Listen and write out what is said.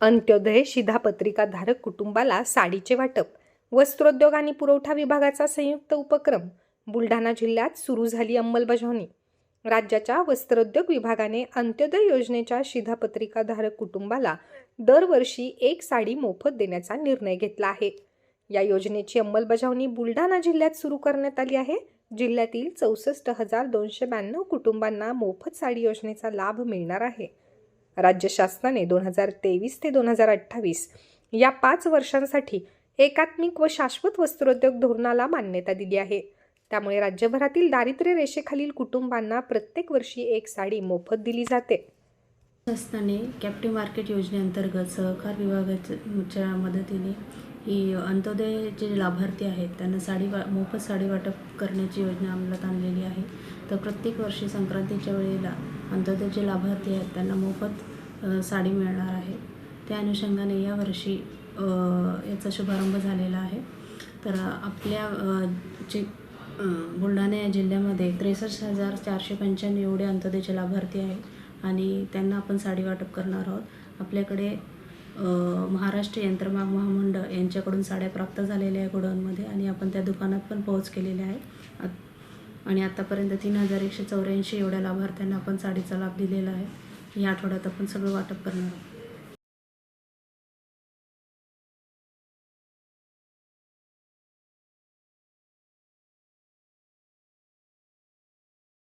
अंत्योदय शिधापत्रिकाधारक कुटुंबाला साडीचे वाटप वस्त्रोद्योग आणि पुरवठा विभागाचा संयुक्त उपक्रम बुलढाणा जिल्ह्यात सुरू झाली अंमलबजावणी. राज्याच्या वस्त्रोद्योग विभागाने अंत्योदय योजनेच्या शिधापत्रिकाधारक कुटुंबाला दरवर्षी एक साडी मोफत देण्याचा निर्णय घेतला आहे. या योजनेची अंमलबजावणी बुलढाणा जिल्ह्यात सुरू करण्यात आली आहे. जिल्ह्यातील चौसष्ट हजार दोनशे ब्याण्णव कुटुंबांना मोफत साडी योजनेचा लाभ मिळणार आहे. राज्य शासनाने दोन हजार तेवीस ते दोन हजार अठ्ठावीस या पाच वर्षांसाठी एकात्मिक व शाश्वत वस्त्रोद्योग धोरणाला मान्यता दिली आहे. त्यामुळे राज्यभरातील दारिद्र्य रेषेखालील कुटुंबांना प्रत्येक वर्षी एक साडी मोफत दिली जाते. शासनाने कॅप्टिव्ह मार्केट योजनेअंतर्गत सहकार विभागाच्या मदतीने ही अंत्योदय जे लाभार्थी आहेत त्यांना साडी वा मोफत साडी वाटप करण्याची योजना अंमलात आणलेली आहे. तर प्रत्येक वर्षी संक्रांतीच्या वेळेला अंत्योदयचे लाभार्थी आहेत त्यांना मोफत साडी मिळणार आहे. त्या अनुषंगाने यावर्षी याचा शुभारंभ झालेला आहे. तर आपल्या जे बुलढाणा या जिल्ह्यामध्ये त्रेसष्ट हजार चारशे पंच्याण्णव एवढे अंत्योदयचे लाभार्थी आहेत आणि त्यांना आपण साडी वाटप करणार आहोत. आपल्याकडे महाराष्ट्र यंत्रमाग महामंडळ यांच्याकडून साड्या प्राप्त झालेल्या आहे गोडाऊनमध्ये आणि आपण त्या दुकानात पण पोहोच केलेल्या आहे. आणि आत्तापर्यंत तीन हजार एकशे चौऱ्याऐंशी एवढ्या लाभार्थ्यांना आपण साडीचा लाभ दिलेला आहे. या आठवड्यात आपण सगळं वाटप करणार आहोत.